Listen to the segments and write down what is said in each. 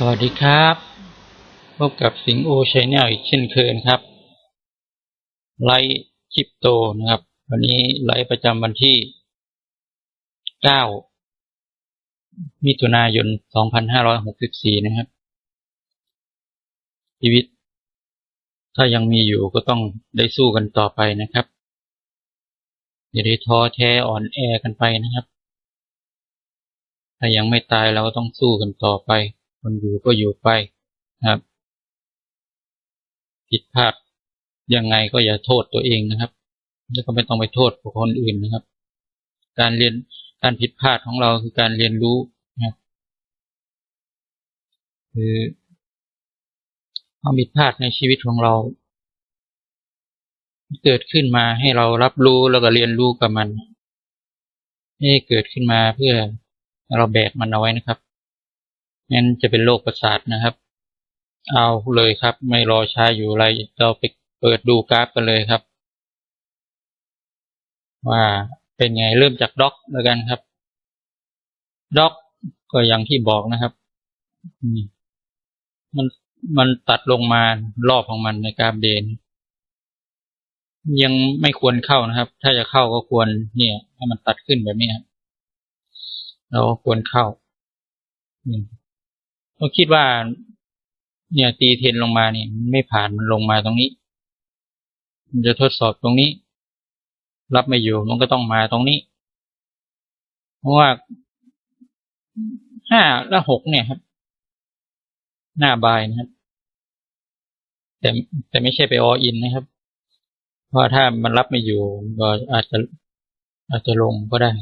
สวัสดีครับ พบกับสิงโอชแนลอีกเช่นเคยนะครับ ไลฟ์คริปโตนะครับ วันนี้ไลฟ์ประจำวันที่ 9 มิถุนายน 2564 นะครับ ชีวิต ถ้ายังมีอยู่ก็ต้องได้สู้กันต่อไปนะครับ อย่าได้ท้อแท้อ่อนแอกันไปนะครับ ถ้ายังไม่ตายเราก็ต้องสู้กันต่อไป คนอยู่ก็อยู่ไปนะครับ ผิดพลาดยังไงก็อย่าโทษตัวเองนะครับ แล้วก็ไม่ต้องไปโทษคนอื่นนะครับ การเรียนการผิดพลาดของเราคือการเรียนรู้นะคือความผิดพลาดในชีวิตของเรา เกิดขึ้นมาให้เรารับรู้แล้วก็เรียนรู้กับมันไม่เกิดขึ้นมาเพื่อเราแบกมันเอาไว้นะครับ งั้นจะเป็นโรคประสาทนะครับ เอาเลยครับ ไม่รอช้าอยู่ไรเราไปเปิดดูกราฟกันเลยครับ ว่าเป็นไงเริ่มจากด็อกแล้วกันครับด็อกก็อย่างที่บอกนะครับมันมันตัดลงมารอบของมันในกราฟเดน ยังไม่ควรเข้านะครับ ถ้าจะเข้าก็ควรเนี่ย ให้มันตัดขึ้นแบบนี้ครับเราควรเข้า เราคิดว่า เนี่ยตีเทนลงมาเนี่ยไม่ผ่านมันลงมาตรงนี้ มันจะทดสอบตรงนี้ รับไม่อยู่มันก็ต้องมาตรงนี้ เพราะว่าห้าและหกเนี่ยครับ หน้าบายนะครับ แต่แต่ไม่ใช่ไปออินนะครับ เพราะถ้ามันรับไม่อยู่ก็อาจจะอาจจะลงก็ได้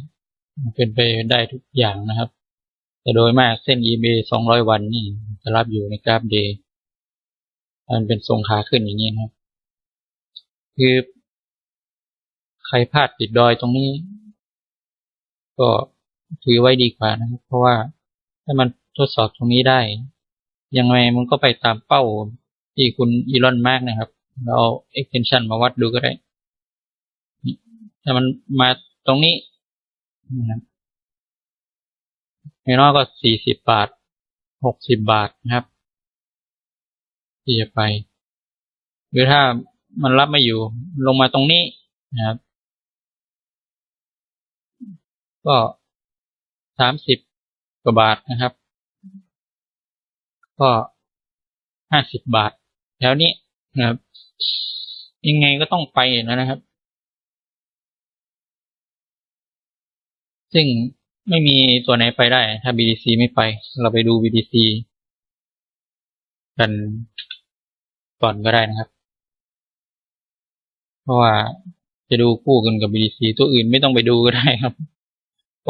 เป็นไปได้ทุกอย่างนะครับ แต่โดยมากเส้น eBay สองร้อยวันนี่จะรับอยู่ในกราฟเดย์มันเป็นทรงขาขึ้นอย่างนี้นะครับ คือ ใครพลาดติดดอยตรงนี้ ก็ถือไว้ดีกว่านะครับ เพราะว่าถ้ามันทดสอบตรงนี้ได้ ยังไงมันก็ไปตามเป้าที่คุณอีลอนมากนะครับ เราเอา extension มาวัดดูก็ได้ ถ้ามันมาตรงนี้นะครับ ไม่น้อยก็สี่สิบบาทหกสิบบาทนะครับ ที่จะไป หรือถ้ามันรับไม่อยู่ลงมาตรงนี้นะครับ ก็สามสิบกว่าบาทนะครับ ก็ห้าสิบบาทแถวนี้นะครับยังไงก็ต้องไปนะครับ ซึ่ง ไม่มีตัวไหนไปได้ ถ้า BDC ไม่ไป เราไปดู BDC กันก่อนก็ได้นะครับ เพราะว่าจะดูคู่กันกับ BDC ตัวอื่นไม่ต้องไปดูก็ได้ครับ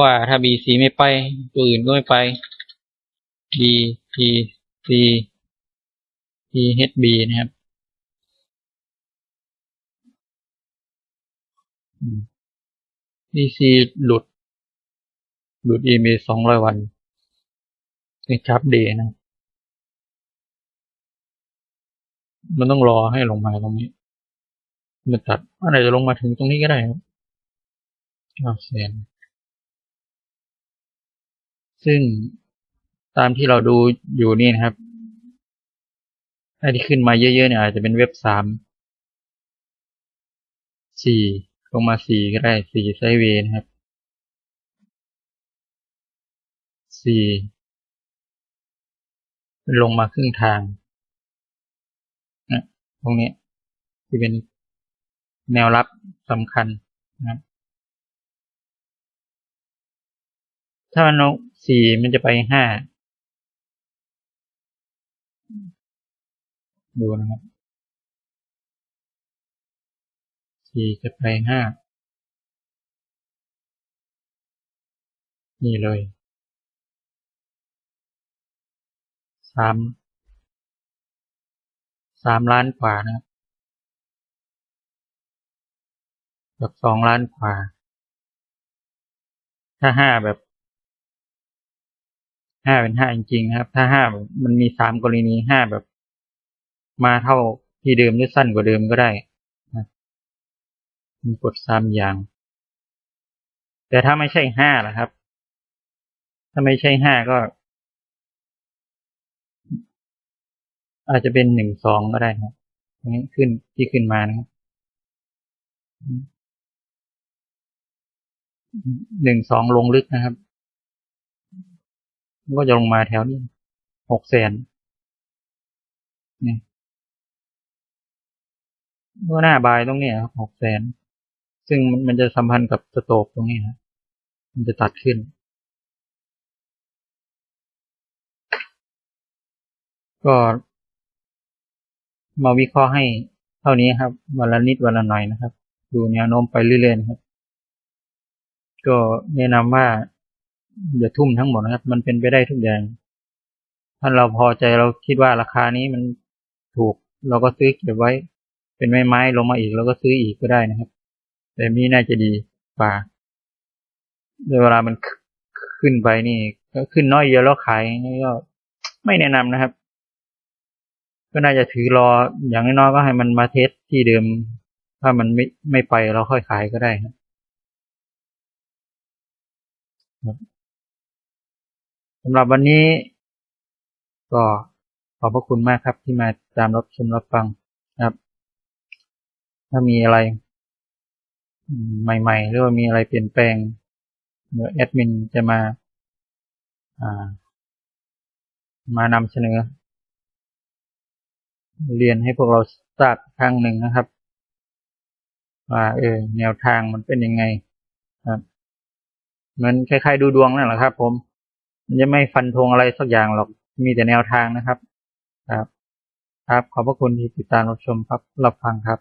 ว่าถ้า BDC ไม่ไป ตัวอื่นก็ไม่ไป BTC THB นะครับ BC หลุด หลุด EMA สองร้อยวันในกราฟเดย์นะ มันต้องรอให้ลงมาตรงนี้ มันตัดอะไรจะลงมาถึงตรงนี้ก็ได้ครับเก้าแสนซึ่งตามที่เราดูอยู่นี่นะครับไอ้ที่ขึ้นมาเยอะๆเนี่ยอาจจะเป็นเว็บสามสี่ลงมาสี่ก็ได้สี่ไซเวนะครับ สี่ลงมาครึ่งทางนะตรงนี้ที่เป็นแนวรับสำคัญนะถ้ามันสี่มันจะไปห้าดูนะครับสี่จะไปห้านี่เลย สามสามล้านกว่านะครับกับสองล้านกว่า ถ้าห้าแบบห้าเป็นห้าจริงๆนะครับ ถ้าห้ามันมีสามกรณีห้าแบบ มาเท่าที่เดิมหรือสั้นกว่าเดิมก็ได้นะมีกฎสามอย่าง แต่ถ้าไม่ใช่ห้าล่ะครับ ถ้าไม่ใช่ห้าก็ อาจจะเป็นหนึ่งสองก็ได้ครับตรงนี้ขึ้นที่ขึ้นมานะครับหนึ่งสองลงลึกนะครับ ก็จะลงมาแถวนี้หกแสนนี่ก็หน้าบายตรงนี้ครับหกแสน ซึ่งมันมันจะสัมพันธ์กับสโตกตรงนี้ครับมันจะตัดขึ้น ก็ มาวิเคราะห์ให้เท่านี้ครับวันละนิดวันละหน่อยนะครับ ดูแนวโน้มไปเรื่อยๆนะครับ ก็แนะนำว่าอย่าทุ่มทั้งหมดนะครับ มันเป็นไปได้ทุกอย่าง ถ้าเราพอใจเราคิดว่าราคานี้มันถูกเราก็ซื้อเก็บไว้ เป็นไม้ไม้ลงมาอีกเราก็ซื้ออีกก็ได้นะครับ แต่นี้น่าจะดีกว่าเวลามันขึ้นไปนี่ก็ขึ้นน้อยเยอะแล้วขายนี่ก็ไม่แนะนำนะครับ ก็น่าจะถือรออย่างน้อยก็ให้มันมาเทสที่เดิม ถ้ามันไม่ไม่ไปเราค่อยขายก็ได้ครับสำหรับวันนี้ ก็ขอบพระคุณมากครับที่มาตามรับชมรับฟังนะครับ ถ้ามีอะไร ใหม่ ๆ หรือว่ามีอะไรเปลี่ยนแปลงเดี๋ยวแอดมินจะมาอ่ามานำเสนอ เรียนให้พวกเราทราบครั้งหนึ่งนะครับ ว่าเออแนวทางมันเป็นยังไงครับมันคล้ายๆดูดวงนั่นแหละครับ ผม มันจะไม่ฟันธงอะไรสักอย่างหรอกมีแต่แนวทางนะครับ ครับ ครับขอบพระคุณที่ติดตามรับชมครับรับฟังครับ